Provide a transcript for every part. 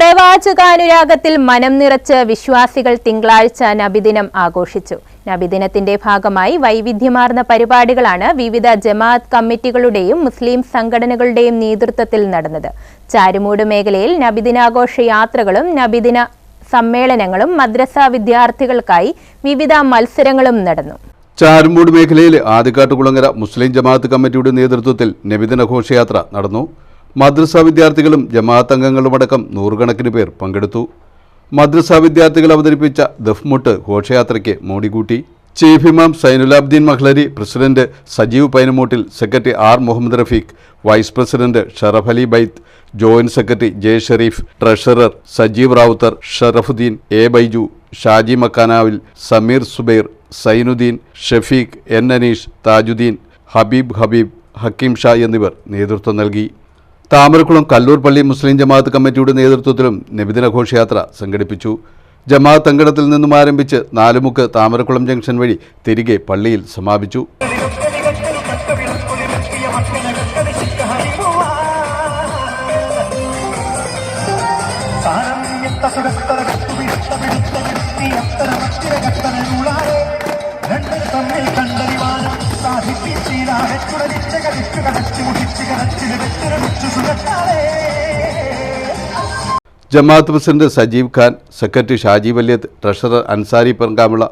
പ്രവാചകാനുരാഗത്തിൽ മനം നിറച്ച് വിശ്വാസികൾ തിങ്കളാഴ്ച നബിദിനം ആഘോഷിച്ചു. നബിദിനത്തിന്റെ ഭാഗമായി വൈവിധ്യമാർന്ന പരിപാടികളാണ് വിവിധ ജമാഅത്ത് കമ്മിറ്റികളുടെയും മുസ്ലിം സംഘടനകളുടെയും നേതൃത്വത്തിൽ നടന്നത്. ചാരുമൂട് മേഖലയിൽ നബിദിനാഘോഷ യാത്രകളും നബിദിന സമ്മേളനങ്ങളും മദ്രസ വിദ്യാർത്ഥികൾക്കായി വിവിധ മത്സരങ്ങളും നടന്നു. ചാരുമൂട് മേഖലയിൽ ആദിക്കാട്ടുകുളങ്ങര മുസ്ലിം ജമാഅത്ത് കമ്മിറ്റിയുടെ നേതൃത്വത്തിൽ നബിദിന ഘോഷയാത്ര നടന്നു. മദ്രസ വിദ്യാർത്ഥികളും ജമാഅത്ത് അംഗങ്ങളുമടക്കം നൂറുകണക്കിന് പേർ പങ്കെടുത്തു. മദ്രസ വിദ്യാർത്ഥികൾ അവതരിപ്പിച്ച ദഫ്മുട്ട് ഘോഷയാത്രയ്ക്ക് മോടികൂട്ടി. ചീഫ് ഇമാം Zainulabdeen Mahlari president Sajeev പൈനമൂട്ടിൽ secretary R Muhammad Rafeeq vice president Sharaf Ali Baith joint secretary J Sharif treasurer Sajeev Rawther Sharafudheen A Baiju Shaji മക്കാനാവിൽ Sameer Zubair Zainudheen Shafeeq N Aneesh Thajudheen Habeeb Habeeb Hakeem Shah എന്നിവർ നേതൃത്വം നൽകി. താമരക്കുളം കല്ലൂർ പള്ളി മുസ്ലിം ജമാഅത്ത് കമ്മിറ്റിയുടെ നേതൃത്വത്തിലും നബിദിന ഘോഷയാത്ര സംഘടിപ്പിച്ചു. ജമാഅത്ത് അങ്കണത്തിൽ നിന്നും ആരംഭിച്ച് നാലുമുക്ക് താമരക്കുളം ജംഗ്ഷൻ വഴി തിരികെ പള്ളിയിൽ സമാപിച്ചു. ജമാഅത്ത് president Sajeev Khan secretary Shaji Valyath treasurer Ansari Parankamula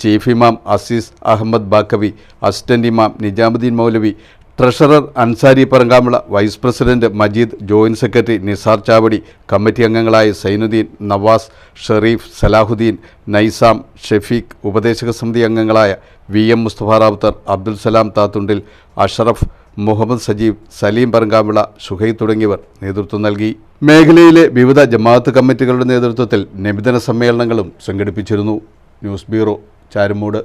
chief ഇമാം അസീസ് അഹമ്മദ് ബാക്കവി അസിസ്റ്റന്റ് ഇമാം നിജാമുദ്ദീൻ മൗലവി treasurer Ansari Parankamula vice president Majeed joint secretary Nisar Chavadi committee അംഗങ്ങളായ സൈനുദ്ദീൻ നവാസ് ഷെറീഫ് സലാഹുദ്ദീൻ നൈസാം ഷെഫീഖ് ഉപദേശക സമിതി അംഗങ്ങളായ വി എം മുസ്തഫ റാവുത്തർ അബ്ദുൽ സലാം താത്തുണ്ടിൽ അഷറഫ് മുഹമ്മദ് സജീബ് സലീം പറങ്കാവിള ഷുഹൈ തുടങ്ങിയവർ നേതൃത്വം നൽകി. മേഖലയിലെ വിവിധ ജമാഅത്ത് കമ്മിറ്റികളുടെ നേതൃത്വത്തിൽ നിബിധന സമ്മേളനങ്ങളും സംഘടിപ്പിച്ചിരുന്നു. News bureau Charummood.